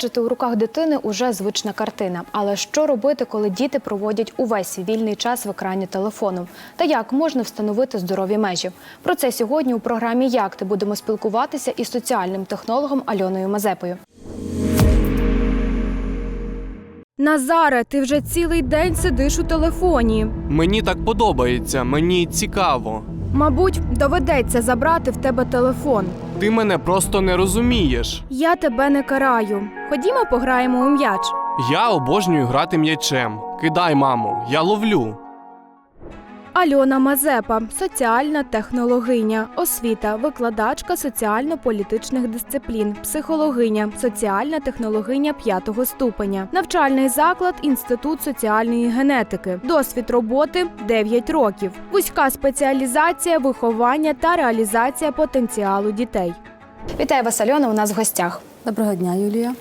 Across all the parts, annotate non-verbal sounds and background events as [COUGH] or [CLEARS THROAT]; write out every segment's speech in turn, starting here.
Гаджети у руках дитини уже звична картина. Але що робити, коли діти проводять увесь свій вільний час в екрані телефону? Та як можна встановити здорові межі? Про це сьогодні у програмі Як ти будемо спілкуватися із соціальним технологом Альоною Мазепою. Назаре, ти вже цілий день сидиш у телефоні. Мені так подобається, мені цікаво. Мабуть, доведеться забрати в тебе телефон. Ти мене просто не розумієш. Я тебе не караю. Ходімо, пограємо у м'яч. Я обожнюю грати м'ячем. Кидай, мамо, я ловлю. Альона Мазепа, соціальна технологиня, освіта, викладачка соціально-політичних дисциплін, психологиня, соціальна технологиня п'ятого ступеня, навчальний заклад, інститут соціальної генетики, досвід роботи 9 років, вузька спеціалізація, виховання та реалізація потенціалу дітей. Вітаю вас, Альона. У нас в гостях. Доброго дня, Юлія.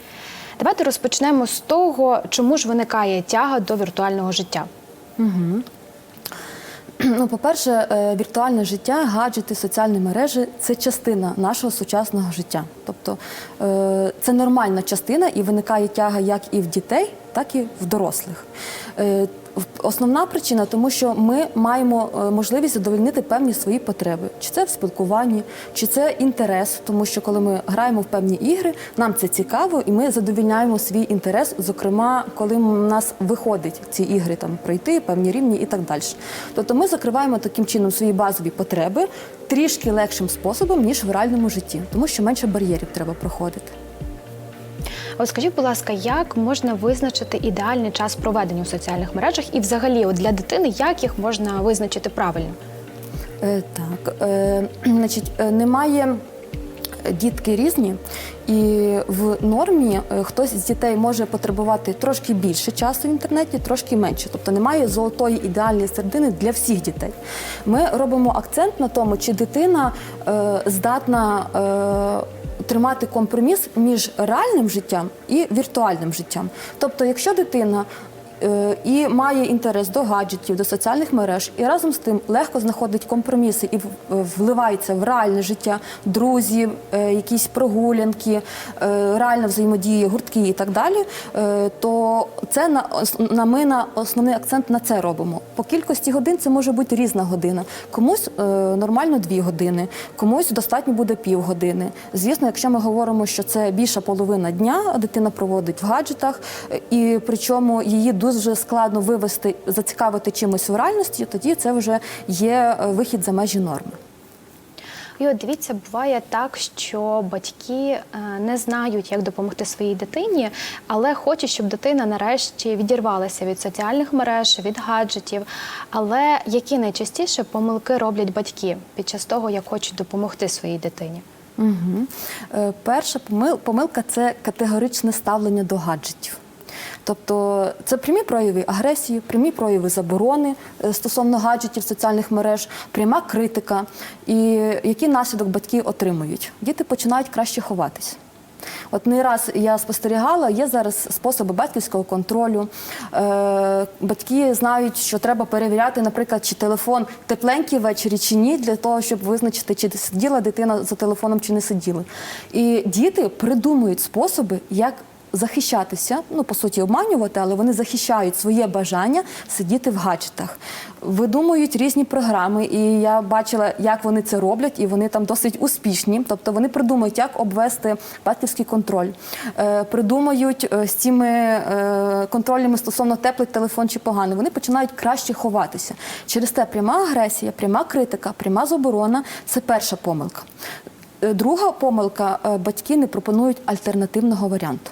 Давайте розпочнемо з того, чому ж виникає тяга до віртуального життя. [CLEARS THROAT] Ну, по-перше, е, віртуальне життя, гаджети, соціальні мережі це частина нашого сучасного життя. Тобто е, це нормальна частина і виникає тяга як і в дітей, так і в дорослих. Основна причина, тому що ми маємо е, можливість задовольнити певні свої потреби, чи це в спілкуванні, чи це інтерес, тому що коли ми граємо в певні ігри, нам це цікаво, і ми задовільняємо свій інтерес, зокрема, коли в нас виходить ці ігри там пройти, певні рівні і так далі. Тобто ми закриваємо таким чином свої базові потреби трішки легшим способом, ніж в реальному житті, тому що менше бар'єрів треба проходити. От скажіть, будь ласка, як можна визначити ідеальний час проведення у соціальних мережах і взагалі от для дитини, як їх можна визначити правильно? Е, так, е, [CLEARS THROAT] значить, е, немає дітки різні, і в нормі е, хтось з дітей може потребувати трошки більше часу в інтернеті, трошки менше. Тобто немає золотої ідеальної середини для всіх дітей. Ми робимо акцент на тому, чи дитина е, здатна. Е, Тримати компроміс між реальним життям і віртуальним життям. Тобто, якщо дитина і має інтерес до гаджетів, до соціальних мереж, і разом з тим легко знаходить компроміси і е, вливається в реальне життя друзів, е, якісь прогулянки, е, реальна взаємодія, гуртки і так далі, е, то це на, на ми на основний акцент на це робимо. По кількості годин це може бути різна година. Комусь е, нормально дві години, комусь достатньо буде півгодини. Звісно, якщо ми говоримо, що це більша половина дня, дитина проводить в гаджетах, е, і причому її дуже складно вивести, зацікавити чимось в реальності, тоді це вже є е, вихід за межі норми. І от дивіться, буває так, що батьки е, не знають, як допомогти своїй дитині, але хочуть, щоб дитина нарешті відірвалася від соціальних мереж, від гаджетів. Але які найчастіше помилки роблять батьки під час того, як хочуть допомогти своїй дитині? Угу. Перша помил- помилка це категоричне ставлення до гаджетів. Тобто це прямі прояви агресії, прямі прояви заборони е, стосовно гаджетів, соціальних мереж, пряма критика. І який наслідок батьки отримують? Діти починають краще ховатись. От не раз я спостерігала, є зараз способи батьківського контролю. Е, батьки знають, що треба перевіряти, наприклад, чи телефон тепленький ввечері чи ні, для того, щоб визначити, чи сиділа дитина за телефоном, чи не сиділа. І діти придумують способи, як захищатися, ну по суті, обманювати, але вони захищають своє бажання сидіти в гаджетах. Видумують різні програми, і я бачила, як вони це роблять, і вони там досить успішні. Тобто вони придумують, як обвести батьківський контроль, е, придумають е, з цими е, контролями стосовно теплий телефон чи поганий. Вони починають краще ховатися. Через те пряма агресія, пряма критика, пряма заборона це перша помилка. Е, Друга помилка е, батьки не пропонують альтернативного варіанту.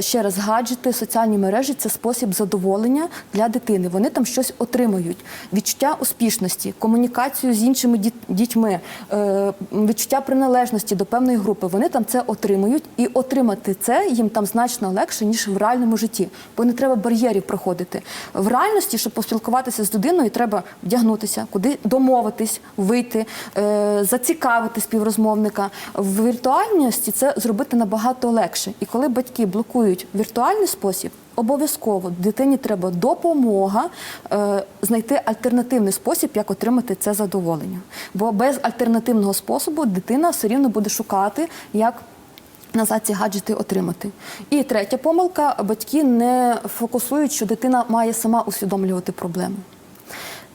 Ще раз, гаджети, соціальні мережі це спосіб задоволення для дитини. Вони там щось отримують. Відчуття успішності, комунікацію з іншими дітьми, е, відчуття приналежності до певної групи. Вони там це отримують, і отримати це їм там значно легше, ніж в реальному житті, бо не треба бар'єрів проходити. В реальності, щоб поспілкуватися з людиною, треба вдягнутися, куди домовитись, вийти, е, зацікавити співрозмовника. В віртуальності це зробити набагато легше. І коли батьки блокують віртуальний спосіб, обов'язково дитині треба допомога е, знайти альтернативний спосіб, як отримати це задоволення. Бо без альтернативного способу дитина все рівно буде шукати, як назад ці гаджети отримати. І третя помилка: батьки не фокусують, що дитина має сама усвідомлювати проблему.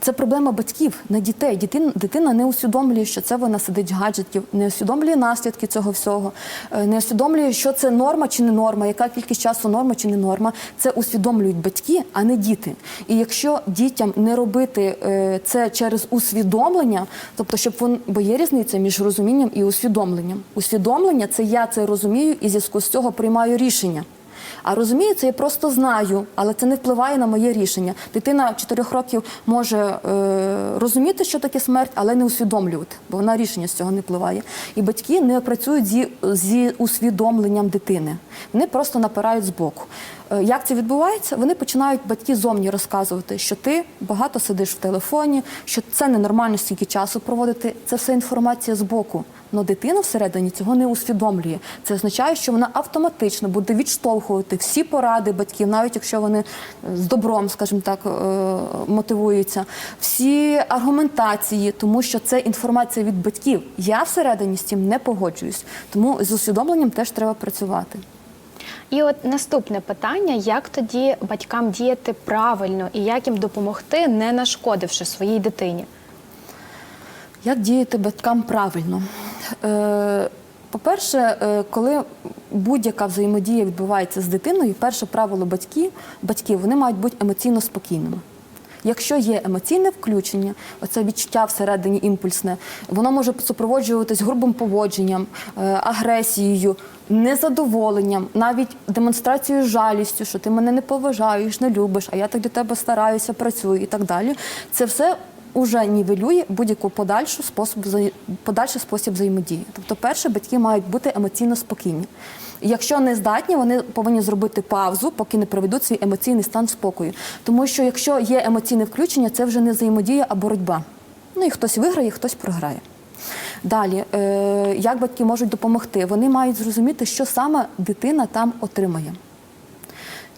Це проблема батьків, не дітей. Дитина, дитина не усвідомлює, що це вона сидить гаджетів, не усвідомлює наслідки цього всього, е, не усвідомлює, що це норма чи не норма, яка кількість часу норма чи не норма. Це усвідомлюють батьки, а не діти. І якщо дітям не робити е, це через усвідомлення, тобто, щоб вон, бо є різниця між розумінням і усвідомленням. Усвідомлення це я це розумію і зв'язку з цього приймаю рішення. А розумію, це я просто знаю, але це не впливає на моє рішення. Дитина 4 років може е, розуміти, що таке смерть, але не усвідомлювати, бо вона рішення з цього не впливає. І батьки не працюють зі, зі усвідомленням дитини. Вони просто напирають збоку. Е, Як це відбувається? Вони починають батьки зовні розказувати, що ти багато сидиш в телефоні, що це ненормально стільки часу проводити. Це все інформація з боку. Но дитина всередині цього не усвідомлює. Це означає, що вона автоматично буде відштовхувати всі поради батьків, навіть якщо вони е, з добром, скажімо так, е, мотивуються, всі аргументації, тому що це інформація від батьків. Я всередині з цим не погоджуюсь. Тому з усвідомленням теж треба працювати. І от наступне питання: як тоді батькам діяти правильно і як їм допомогти, не нашкодивши своїй дитині? Як діяти батькам правильно? Е, По-перше, е, коли будь-яка взаємодія відбувається з дитиною, перше правило батьків, батьків вони мають бути емоційно спокійними. Якщо є емоційне включення, оце відчуття всередині імпульсне, воно може супроводжуватись грубим поводженням, е, агресією, незадоволенням, навіть демонстрацією жалістю, що ти мене не поважаєш, не любиш, а я так до тебе стараюся, працюю і так далі. Це все уже нівелює будь-яку подальшу спосіб подальший спосіб взаємодії. Тобто, перше, батьки мають бути емоційно спокійні. Якщо не здатні, вони повинні зробити паузу, поки не проведуть свій емоційний стан спокою. Тому що якщо є емоційне включення, це вже не взаємодія, а боротьба. Ну і хтось виграє, хтось програє. Далі, е, як батьки можуть допомогти? Вони мають зрозуміти, що саме дитина там отримає.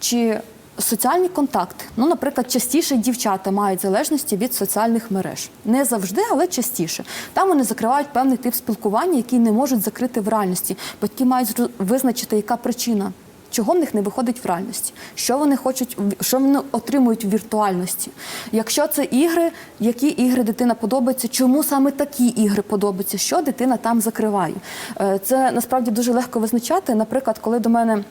Чи соціальні контакти. Ну, наприклад, частіше дівчата мають залежності від соціальних мереж. Не завжди, але частіше. Там вони закривають певний тип спілкування, який не можуть закрити в реальності. Батьки мають визначити, яка причина. Чого в них не виходить в реальності? Що вони хочуть, що вони отримують в віртуальності? Якщо це ігри, які ігри дитина подобається, чому саме такі ігри подобаються? Що дитина там закриває? Е, Це насправді дуже легко визначати. Наприклад, коли до мене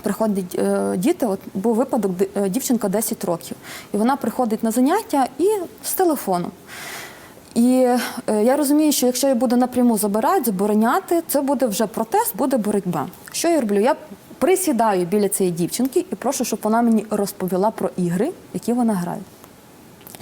приходять е, діти, от був випадок, де, дівчинка 10 років, і вона приходить на заняття і з телефоном. І е, я розумію, що якщо я буду напряму забирати, забороняти, це буде вже протест, буде боротьба. Що я роблю? Я присідаю біля цієї дівчинки і прошу, щоб вона мені розповіла про ігри, які вона грає.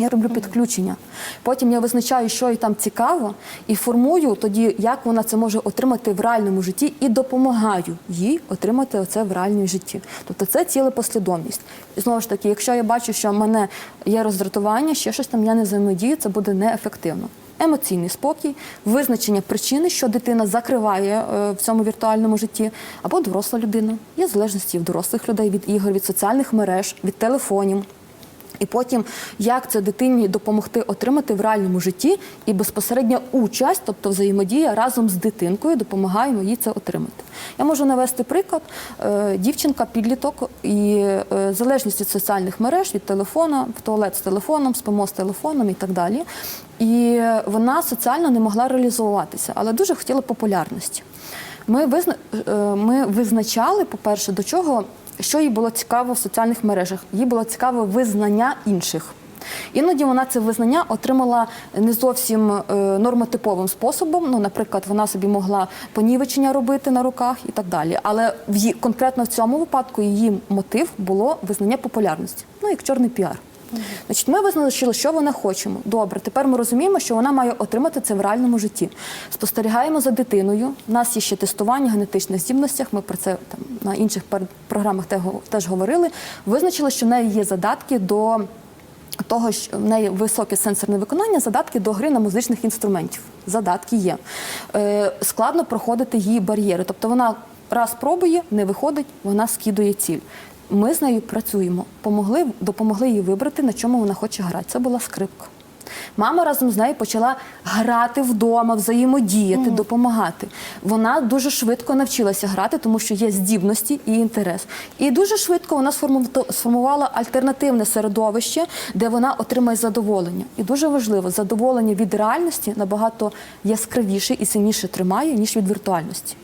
Я роблю підключення. Потім я визначаю, що їй там цікаво, і формую тоді, як вона це може отримати в реальному житті, і допомагаю їй отримати це в реальному житті. Тобто це ціла послідовність. І знову ж таки, якщо я бачу, що в мене є роздратування, ще щось там я не взаємодію, це буде неефективно. Емоційний спокій, визначення причини, що дитина закриває е, в цьому віртуальному житті, або доросла людина. Є залежності в дорослих людей від ігор, від соціальних мереж, від телефонів. І потім, як це дитині допомогти отримати в реальному житті і безпосередня участь, тобто взаємодія разом з дитинкою, допомагаємо їй це отримати. Я можу навести приклад: Е, дівчинка, підліток і е, залежність від соціальних мереж, від телефона, в туалет з телефоном, спимо з телефоном і так далі. І вона соціально не могла реалізовуватися, але дуже хотіла популярності. Ми, е, визначали, по-перше, до чого, що їй було цікаво в соціальних мережах. Їй було цікаво визнання інших. Іноді вона це визнання отримала не зовсім е, нормотиповим способом. Ну, наприклад, вона собі могла понівечення робити на руках і так далі. Але в її, конкретно в цьому випадку її мотив було визнання популярності, ну як чорний піар. Значить, ми визначили, що вона хочемо. Добре, тепер ми розуміємо, що вона має отримати це в реальному житті. Спостерігаємо за дитиною. У нас є ще тестування генетичних здібностях. Ми про це там на інших програмах теж говорили. Визначили, що в неї є задатки до того, що в неї високе сенсорне виконання, задатки до гри на музичних інструментів. Задатки є. Е, складно проходити її бар'єри. Тобто вона раз пробує, не виходить, вона скидує ціль. Ми з нею працюємо, помогли, допомогли їй вибрати, на чому вона хоче грати. Це була скрипка. Мама разом з нею почала грати вдома, взаємодіяти, допомагати. Вона дуже швидко навчилася грати, тому що є здібності і інтерес. І дуже швидко вона сформувала альтернативне середовище, де вона отримає задоволення. І дуже важливо, задоволення від реальності набагато яскравіше і сильніше тримає, ніж від віртуальності.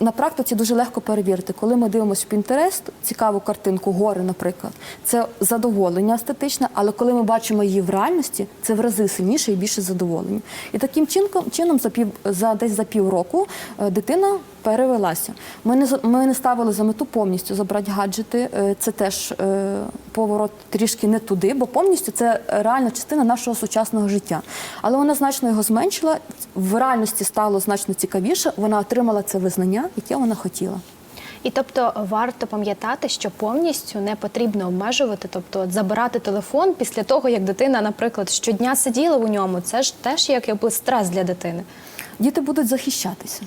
На практиці дуже легко перевірити, коли ми дивимося в Пінтерест, цікаву картинку, гори, наприклад, це задоволення естетичне, але коли ми бачимо її в реальності, це в рази сильніше і більше задоволення. І таким чином чином, за пів за десь за півроку е, дитина перевелася. Ми не ми не ставили за мету повністю забрати гаджети. Е, Це теж е, поворот трішки не туди, бо повністю це реальна частина нашого сучасного життя. Але вона значно його зменшила. В реальності стало значно цікавіше. Вона отримала це визнання, яке вона хотіла. І тобто варто пам'ятати, що повністю не потрібно обмежувати, тобто от забирати телефон після того, як дитина, наприклад, щодня сиділа у ньому. Це ж теж як якби стрес для дитини. Діти будуть захищатися.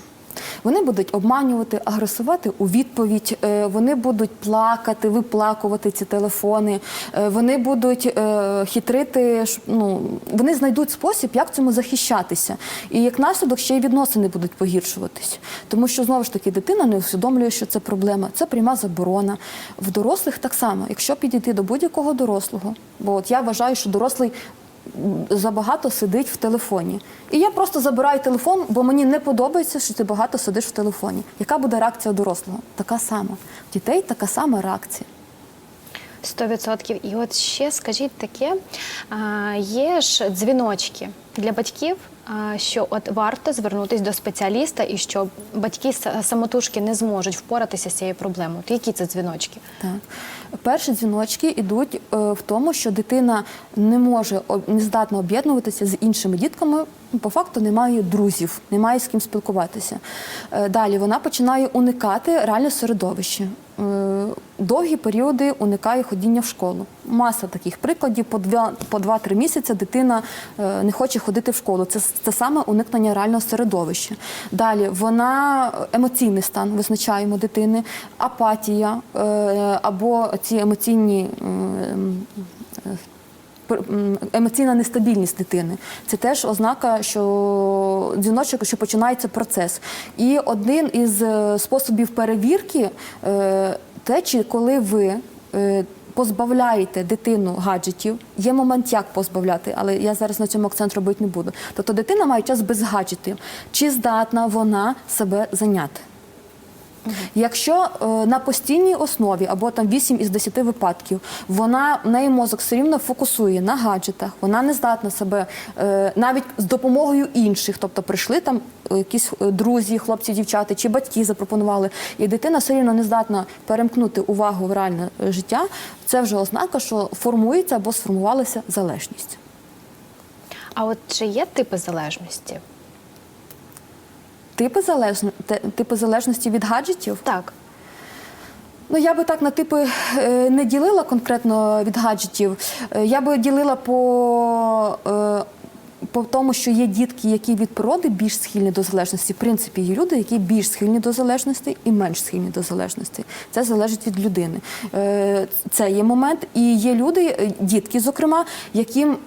Вони будуть обманювати, агресувати у відповідь. е, Вони будуть плакати, виплакувати ці телефони. е, Вони будуть е, хитрити. Ну вони знайдуть спосіб, як цьому захищатися. І як наслідок ще й відносини будуть погіршуватись. Тому що знову ж таки дитина не усвідомлює, що це проблема. Це пряма заборона. В дорослих так само. Якщо підійти до будь-якого дорослого, бо от я вважаю, що дорослий забагато сидить в телефоні. І я просто забираю телефон, бо мені не подобається, що ти багато сидиш в телефоні. Яка буде реакція дорослого? Така сама. В Дітей така сама реакція. 100%. І от ще скажіть таке: є ж дзвіночки для батьків, що от варто звернутися до спеціаліста, і що батьки самотужки не зможуть впоратися з цією проблемою. От які це дзвіночки? Так. Перші дзвіночки йдуть е, в тому, що дитина не може не здатна об'єднуватися з іншими дітками. По факту немає друзів, немає з ким спілкуватися. Е, Далі вона починає уникати реальне середовище. Е, Довгі періоди уникає ходіння в школу. Маса таких прикладів. По два по 2-3 місяці дитина е, не хоче ходити в школу. Це, це саме уникнення реального середовища. Далі вона е, емоційний стан визначаємо дитини, апатія або ці емоційні. Емоційна нестабільність дитини це теж ознака, що дзвіночок, що починається процес. І один із е, способів перевірки е, те, чи коли ви е, позбавляєте дитину гаджетів, є момент, як позбавляти, але я зараз на цьому акцент робити не буду. Тобто дитина має час без гаджетів. Чи здатна вона себе зайняти? Якщо е, на постійній основі або там 8 із 10 випадків вона неї мозок все рівно фокусує на гаджетах, вона не здатна себе е, навіть з допомогою інших, тобто прийшли там е, якісь друзі, хлопці, дівчата чи батьки запропонували, і дитина все рівно не здатна перемкнути увагу в реальне життя. Це вже ознака, що формується або сформувалася залежність. А от чи є типи залежності? Типи залежно типи залежності від гаджетів. Так. Ну, я би так на типи е, не ділила конкретно від гаджетів. Е, Я би ділила по, е, по тому, що є дітки, які від природи більш схильні до залежності. В принципі, є люди, які більш схильні до залежності і менш схильні до залежності. Це залежить від людини. Це є момент. І є люди, дітки, зокрема, яким.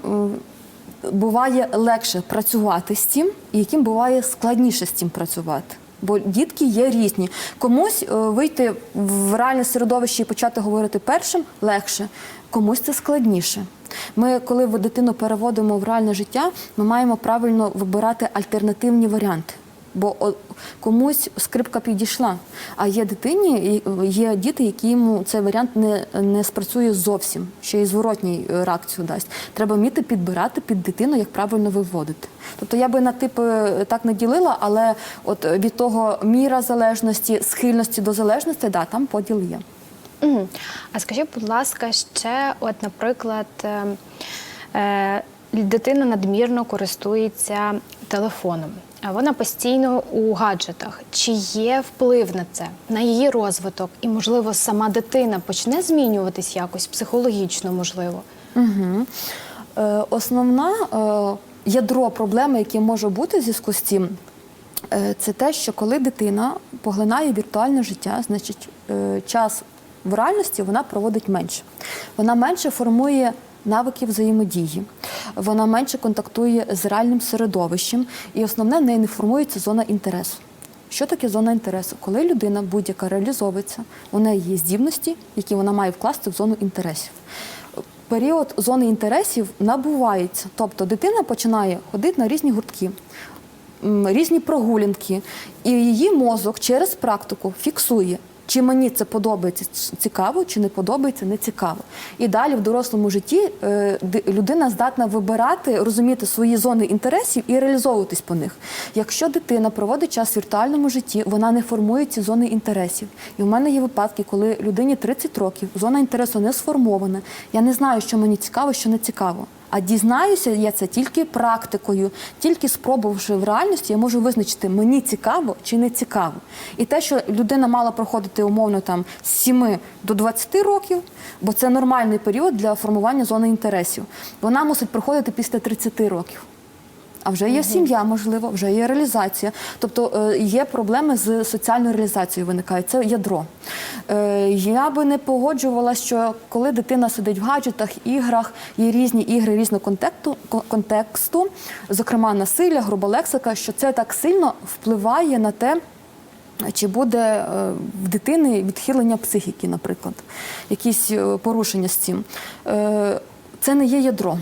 Буває легше працювати з тим, і яким буває складніше з тим працювати. Бо дітки є різні. Комусь е, вийти в реальне середовище і почати говорити першим легше, комусь це складніше. Ми, коли дитину переводимо в реальне життя, ми маємо правильно вибирати альтернативні варіанти. Бо комусь скрипка підійшла, а є дитині, є діти, які йому цей варіант не, не спрацює зовсім, ще й зворотній е, реакцію дасть. Треба вміти підбирати під дитину, як правильно виводити. Тобто я би на типи е, так не ділила, але от від того міра залежності, схильності до залежності, да, там поділ є. Мгм. А скажіть, будь ласка, ще, от, наприклад, е, е, дитина надмірно користується телефоном. Вона постійно у гаджетах. Чи є вплив на це, на її розвиток? І, можливо, сама дитина почне змінюватись якось психологічно, можливо? Угу. Е, основна е, ядро проблеми, яке може бути в зв'язку з цим, е, це те, що коли дитина поглинає віртуальне життя, значить е, час в реальності вона проводить менше. Вона менше формує навиків взаємодії. Вона менше контактує з реальним середовищем, і основне неї не формується зона інтересу. Що таке зона інтересу? Коли людина будь-яка реалізовується, у неї є здібності, які вона має вкласти в зону інтересів. Період зони інтересів набувається, тобто дитина починає ходити на різні гуртки, різні прогулянки, і її мозок через практику фіксує. Чи мені це подобається цікаво, чи не подобається не цікаво. І далі в дорослому житті е, людина здатна вибирати, розуміти свої зони інтересів і реалізовуватись по них. Якщо дитина проводить час в віртуальному житті, вона не формує ці зони інтересів. І в мене є випадки, коли людині 30 років, зона інтересу не сформована. Я не знаю, що мені цікаво, що не цікаво. А дізнаюся я це тільки практикою, тільки спробувавши в реальності, я можу визначити, мені цікаво чи не цікаво. І те, що людина мала проходити умовно там з 7 до 20 років, бо це нормальний період для формування зони інтересів, вона мусить проходити після 30 років. А вже є сім'я, можливо, вже є реалізація. Тобто е, є проблеми з соціальною реалізацією виникають. Це ядро. Е, Я би не погоджувала, що коли дитина сидить в гаджетах, іграх, є різні ігри різного контексту, контексту, зокрема насилля, груба лексика, що це так сильно впливає на те. Чи буде е, в дитини відхилення психіки, наприклад, якісь порушення з цим? Це не є ядро.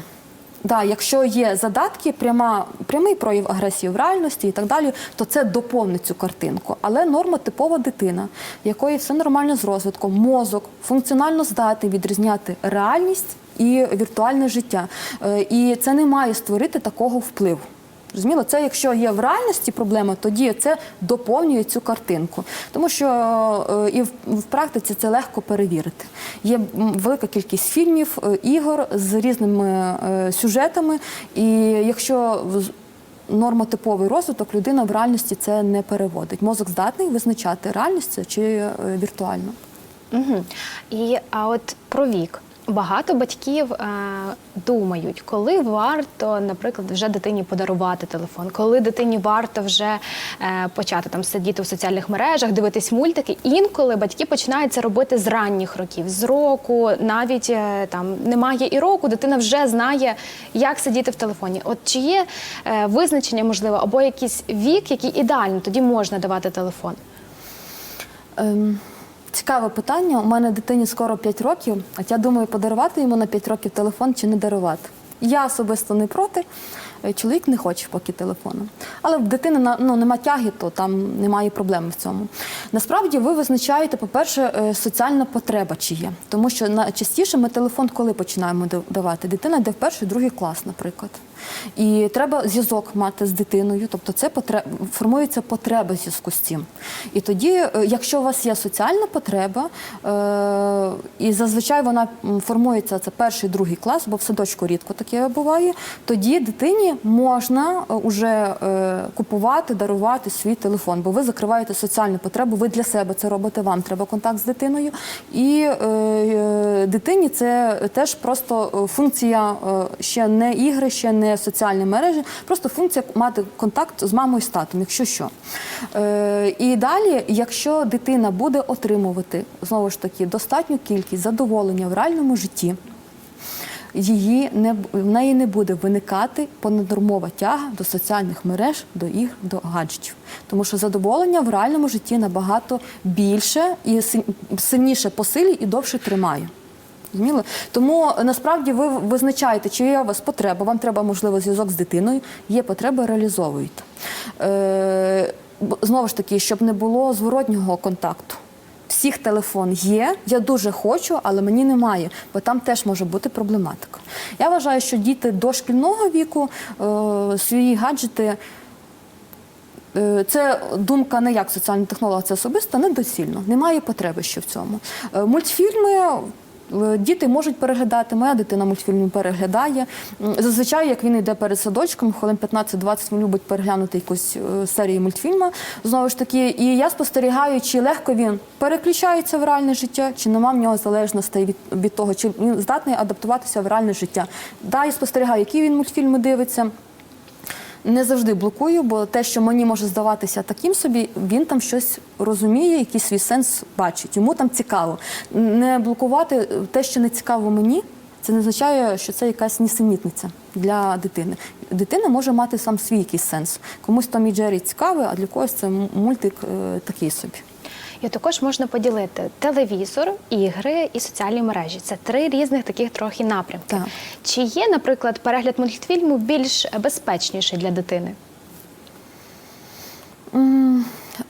Да, якщо є задатки, пряма, прямий прояв агресії в реальності і так далі, то це доповнить цю картинку. Але норма типова дитина, в якої все нормально з розвитком, мозок функціонально здатний відрізняти реальність і віртуальне життя. Е, І це не має створити такого впливу. Зрозуміло, це якщо є в реальності проблема, тоді це доповнює цю картинку. Тому що е, і в, практиці це легко перевірити. Є велика кількість фільмів, е, ігор з різними е, сюжетами, і якщо нормотиповий розвиток людина в реальності це не переводить. Мозок здатний визначати реальність чи віртуально. Угу. І а от про вік. Багато батьків е, думають, коли варто, наприклад, вже дитині подарувати телефон, коли дитині варто вже е, почати там сидіти в соціальних мережах, дивитись мультики. Інколи батьки починають це робити з ранніх років, з року, навіть е, там немає і року, дитина вже знає, як сидіти в телефоні. От чи є е, визначення, можливо, або якийсь вік, який ідеально тоді можна давати телефон? Ем, цікаве питання. У мене дитині скоро 5 років, а я думаю, подарувати йому на 5 років телефон чи не дарувати. Я особисто не проти. е, Чоловік не хоче поки телефону. Але в дитини ну, нема тяги, то там немає проблеми в цьому. Насправді ви визначаєте, по-перше, е, соціальна потреба чи є. Тому що на- частіше ми телефон коли починаємо давати? Дитина йде в перший, другий клас, наприклад. І треба зв'язок мати з дитиною, тобто це потре- формується потреба зв'язку з цим. І тоді, е, якщо у вас є соціальна потреба, е, і зазвичай вона формується це перший, другий клас, бо в садочку рідко таке буває, тоді дитині можна е, уже е, купувати, дарувати свій телефон, бо ви закриваєте соціальну потребу, ви для себе це робите, вам треба контакт з дитиною. І дитині це теж просто функція ще не ігри, ще не соціальні мережі, просто функція мати контакт з мамою з татом, якщо що. Е, І далі, якщо дитина буде отримувати знову ж таки достатню кількість задоволення в реальному житті. Її не в неї не буде виникати понаднормова тяга до соціальних мереж, до ігр, до гаджетів, тому що задоволення в реальному житті набагато більше і сильніше по і довше тримає. Зрозуміли? Тому е, насправді ви визначаєте, чи є у вас потреба, вам треба, можливо, зв'язок з дитиною, є потреба, реалізовуєте. Е, знову ж таки, щоб не було зворотнього контакту. Всіх телефон є, я дуже хочу, але мені немає, бо там теж може бути проблематика. Я вважаю, що діти до шкільного віку е, свої гаджети Е, Це думка не як соціальний технолог, це особисто недоцільно. Немає потреби ще в цьому. Е, Мультфільми. Е, Діти можуть переглядати, моя дитина мультфільми переглядає. Зазвичай, як він йде перед садочком, хвилин 15-20 він любить переглянути якусь е, серію мультфільму. Знову ж таки, і я спостерігаю, чи легко він переключається в реальне життя, чи нема в нього залежностей від, від того, чи він здатний адаптуватися в реальне життя. Да, я спостерігаю, які він мультфільми дивиться. Не завжди блокую, бо те, що мені може здаватися таким собі, він там щось розуміє, якийсь свій сенс бачить. Йому там цікаво. Не блокувати те, що не цікаво мені, це не означає, що це якась нісенітниця для дитини. Дитина може мати сам свій якийсь сенс. Комусь там і Джері цікавий, а для когось це мультик е, такий собі. І також можна поділити телевізор, ігри і соціальні мережі. Це три різних таких трохи напрямки. Так. Чи є, наприклад, перегляд мультфільму більш безпечніший для дитини?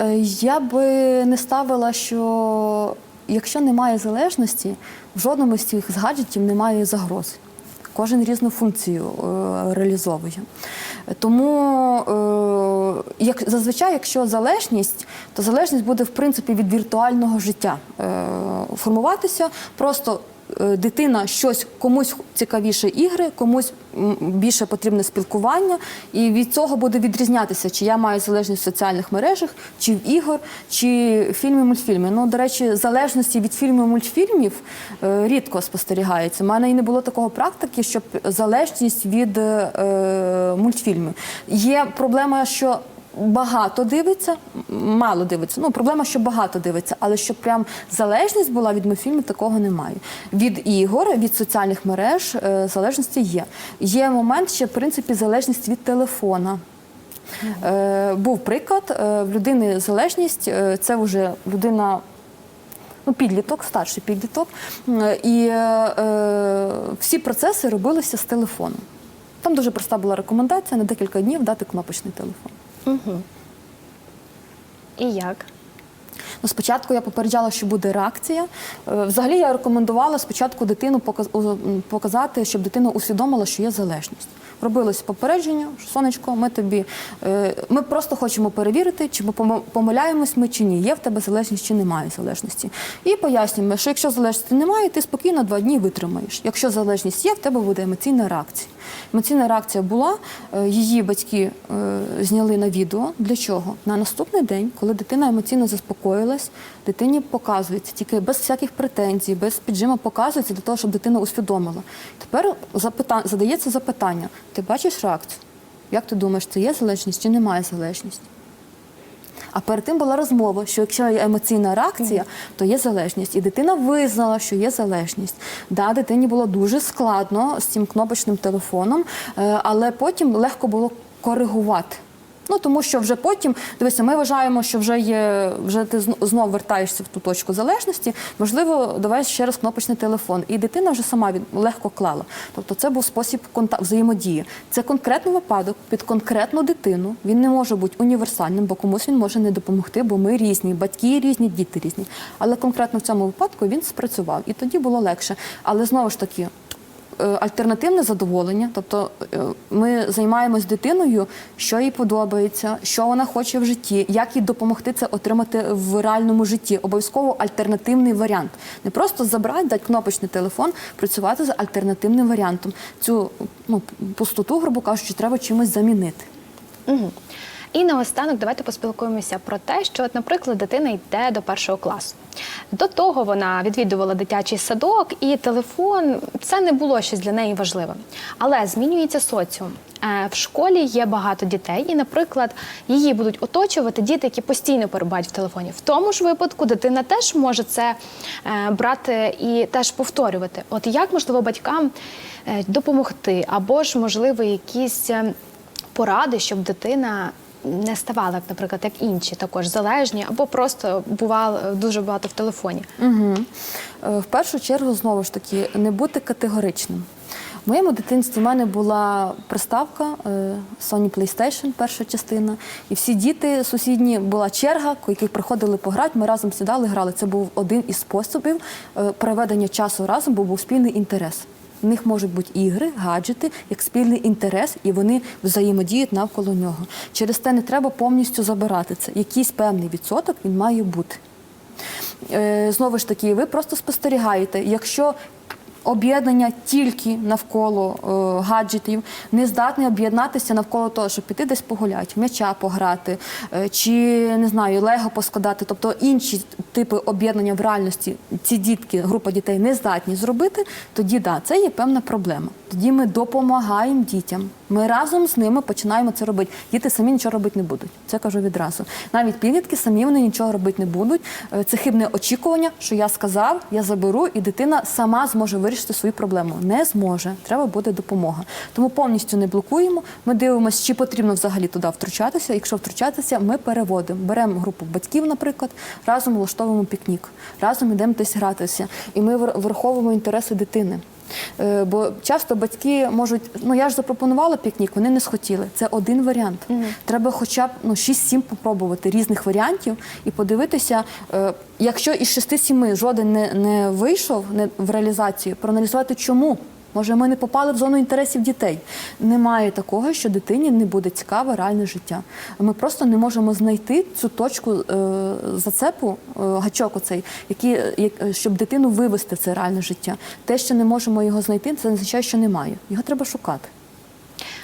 Е, Я би не ставила, що якщо немає залежності, в жодному з цих гаджетів немає загрози. Кожен різну функцію е, реалізовує. Тому е, як зазвичай, якщо залежність, то залежність буде в принципі від віртуального життя е, формуватися. Просто дитина щось комусь цікавіше ігри, комусь більше потрібне спілкування, і від цього буде відрізнятися, чи я маю залежність в соціальних мережах, чи в ігор, чи фільми, мультфільми. Ну, до речі, залежності від фільмів, мультфільмів е, рідко спостерігається. У мене і не було такого практики, щоб залежність від е, мультфільмів. Є проблема, що Багато дивиться, мало дивиться. Ну, проблема, що багато дивиться, але щоб прям залежність була від мультфільмів, такого немає. Від ігор, від соціальних мереж е, залежності є. Є момент, ще в принципі залежність від телефона. Е, був приклад, е, в людини залежність, е, це вже людина. Ну, підліток, старший підліток, і е, е, всі процеси робилися з телефону. Там дуже проста була рекомендація на декілька днів дати кнопочний телефон. Угу. І як? Ну, спочатку я попереджала, що буде реакція. Е, Взагалі я рекомендувала спочатку дитину показати, щоб дитина усвідомила, що є залежність. Робилось попередження, що сонечко, ми тобі е, ми просто хочемо перевірити, чи ми помиляємось ми чи ні. Є в тебе залежність чи немає залежності. І пояснюємо, що якщо залежності немає, ти спокійно два дні витримаєш. Якщо залежність є, в тебе буде емоційна реакція. Емоційна реакція була, е, її батьки зняли на відео. Для чого? На наступний день, коли дитина емоційно заспокоїлась, дитині показується тільки без всяких претензій, без піджима показується для того, щоб дитина усвідомила. Тепер запита... задається запитання: ти бачиш реакцію? Як ти думаєш, це є залежність чи немає залежність? А перед тим була розмова, що якщо є емоційна реакція, то є залежність. І дитина визнала, що є залежність. Да, дитині було дуже складно з цим кнопочним телефоном, е, але потім легко було коригувати. Ну тому що вже потім, дивися, ми вважаємо, що вже є, вже ти зн- знов вертаєшся в ту точку залежності. Можливо, давай ще раз кнопочний телефон. І дитина вже сама від легко клала. Тобто, це був спосіб взаємодії. Це конкретний випадок під конкретну дитину. Він не може бути універсальним, бо комусь він може не допомогти, бо ми різні, батьки різні, діти різні. Але конкретно в цьому випадку він спрацював, і тоді було легше. Але знову ж таки. Е, Альтернативне задоволення, тобто е, ми займаємось дитиною, що їй подобається, що вона хоче в житті, як їй допомогти це отримати в реальному житті. Обов'язково альтернативний варіант. Не просто забрати, дати кнопочний телефон, працювати з альтернативним варіантом. Цю ну, пустоту, грубо кажучи, треба чимось замінити. Угу. І наостанок давайте поспілкуємося про те, що, от, наприклад, дитина йде до першого класу. До того вона відвідувала дитячий садок, і телефон це не було щось для неї важливим. Але змінюється соціум. Е, В школі є багато дітей, і, наприклад, її будуть оточувати діти, які постійно перебувають в телефоні. В тому ж випадку дитина теж може це е, брати і теж повторювати. От як можливо батькам е, допомогти, або ж можливо якісь. поради, щоб дитина не ставала, як, наприклад, як інші, також залежні, або просто бувала дуже багато в телефоні. Угу. В першу чергу, знову ж таки, не бути категоричним. В моєму дитинстві в мене була приставка е, Sony PlayStation, перша частина, і всі діти сусідні була черга, яких приходили пограти. Ми разом сідали, грали. Це був один із способів е, проведення часу разом, бо був спільний інтерес. В них можуть бути ігри, гаджети як спільний інтерес, і вони взаємодіють навколо нього. Через те не треба повністю забирати це. Якийсь певний відсоток він має бути. Е, Знову ж таки, ви просто спостерігаєте, якщо об'єднання тільки навколо е, гаджетів, не здатний об'єднатися навколо того, щоб піти десь погуляти, м'яча пограти, е, чи не знаю, лего поскладати, тобто інші типи об'єднання в реальності ці дітки, група дітей не здатні зробити, тоді да, це є певна проблема. Тоді ми допомагаємо дітям. Ми разом з ними починаємо це робити. Діти самі нічого робити не будуть. Це кажу відразу. Навіть підлітки самі вони нічого робити не будуть. Е, Це хибне очікування, що я сказав, я заберу, і дитина сама зможе вирішити свою проблему. Не зможе. Треба буде допомога. Тому повністю не блокуємо. Ми дивимося, чи потрібно взагалі туди втручатися. Якщо втручатися, ми переводимо. Беремо групу батьків, наприклад, разом влаштовуємо пікнік, разом йдемо десь гратися, і ми враховуємо інтереси дитини. Е, Бо часто батьки можуть, ну я ж запропонувала пікнік, вони не схотіли. Це один варіант. Треба хоча б ну, 6-7 попробувати різних варіантів і подивитися, е, якщо із 6-7 жоден не, не вийшов не, в реалізацію, проаналізувати чому. Може, ми не попали в зону інтересів дітей. Немає такого, що дитині не буде цікаве реальне життя. Ми просто не можемо знайти цю точку е, зацепу, е, гачок оцей, який, як, щоб дитину вивести в це реальне життя. Те, що не можемо його знайти, це означає, що немає. Його треба шукати.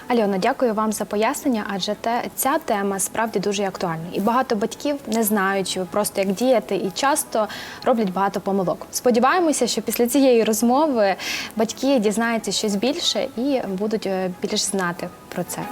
Альона, дякую вам за пояснення, адже те, ця тема справді дуже актуальна. І багато батьків не знають просто як діяти і часто роблять багато помилок. Сподіваємося, що після цієї розмови батьки дізнаються щось більше і будуть е, більш знати про це.